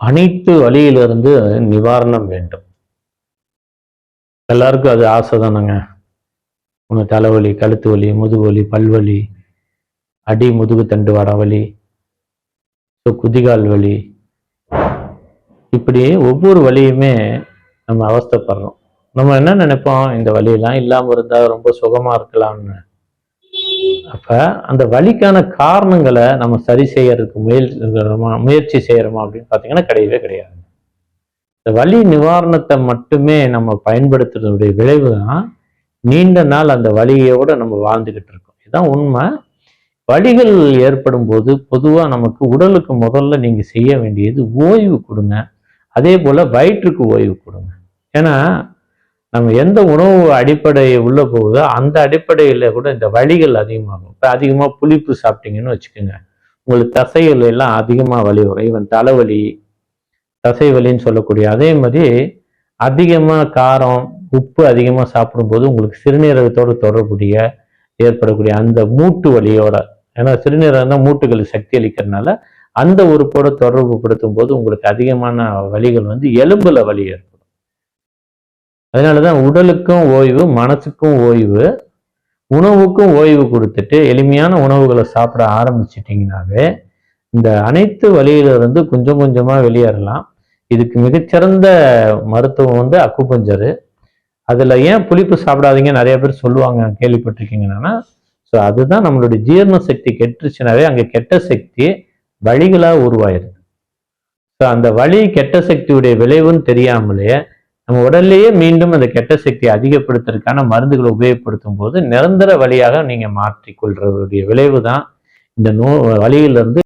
அனைத்து வழியிலிருந்து நிவாரணம் வேண்டும். எல்லாருக்கும் அது ஆசை தானேங்க. உங்க தலைவலி கழுத்து வலி முதுகு வலி பல்வலி அடி முதுகு தண்டு வட வலி ஸோ குதிகால் வலி. இப்படி ஒவ்வொரு வழியுமே நம்ம அவஸ்தைப்படுறோம். நம்ம என்ன நினைப்போம்? இந்த வழியெல்லாம் இல்லாமல் இருந்தால் ரொம்ப சுகமாக இருக்கலாம்னு. அப்ப அந்த வலிக்கான காரணங்களை நம்ம சரி செய்யறதுக்கு முயற்சி முயற்சி செய்யறோமா அப்படின்னு பார்த்தீங்கன்னா கிடையவே கிடையாது. இந்த வலி நிவாரணத்தை மட்டுமே நம்ம பயன்படுத்துறதுடைய விளைவு தான் நீண்ட நாள் அந்த வலியோட நம்ம வாழ்ந்துகிட்டு இருக்கோம். இதுதான் உண்மை. வலிகள் ஏற்படும் போது பொதுவா நமக்கு உடலுக்கு முதல்ல நீங்க செய்ய வேண்டியது ஓய்வு கொடுங்க. அதே போல வயிற்றுக்கு ஓய்வு கொடுங்க. ஏன்னா நம்ம எந்த உணவு அடிப்படை உள்ள போகுதோ அந்த அடிப்படையில் கூட இந்த வலிகள் அதிகமாகும். இப்போ அதிகமாக புளிப்பு சாப்பிட்டீங்கன்னு வச்சுக்கோங்க. உங்களுக்கு தசைகள் எல்லாம் அதிகமாக வலி வரும். ஈவன் தலைவலி தசை வலின்னு சொல்லக்கூடிய அதே மாதிரி அதிகமாக காரம் உப்பு அதிகமாக சாப்பிடும்போது உங்களுக்கு சிறுநீரகத்தோட தொடர்புடைய ஏற்படக்கூடிய அந்த மூட்டு வலியோட ஏன்னா சிறுநீரகம் தான் மூட்டுகளுக்கு சக்தி அளிக்கிறதுனால அந்த உறுப்போட தொடர்பு படுத்தும் போது உங்களுக்கு அதிகமான வலிகள் வந்து எலும்புல வலி ஏற்படும். அதனாலதான் உடலுக்கும் ஓய்வு மனசுக்கும் ஓய்வு உணவுக்கும் ஓய்வு கொடுத்துட்டு எளிமையான உணவுகளை சாப்பிட ஆரம்பிச்சிட்டிங்கனாவே இந்த அனைத்து வழியிலிருந்து கொஞ்சம் கொஞ்சமாக வெளியேறலாம். இதுக்கு மிகச்சிறந்த மருத்துவம் வந்து அக்குபஞ்சரு. அதில் ஏன் புளிப்பு சாப்பிடாதீங்க? நிறைய பேர் சொல்லுவாங்க கேள்விப்பட்டிருக்கீங்கன்னா ஸோ அதுதான் நம்மளுடைய ஜீரண சக்தி கெட்டுருச்சுனாவே அங்கே கெட்ட சக்தி வழிகளாக உருவாயிருது. ஸோ அந்த வழி கெட்ட சக்தியுடைய விளைவுன்னு தெரியாமலே நம்ம உடல்லையே மீண்டும் அந்த கெட்ட சக்தியை அதிகப்படுத்துறதுக்கான மருந்துகளை உபயோகப்படுத்தும் போது நிரந்தர வழியாக நீங்க மாற்றிக்கொள்றதுடைய விளைவு தான் இந்த நோ வழியிலிருந்து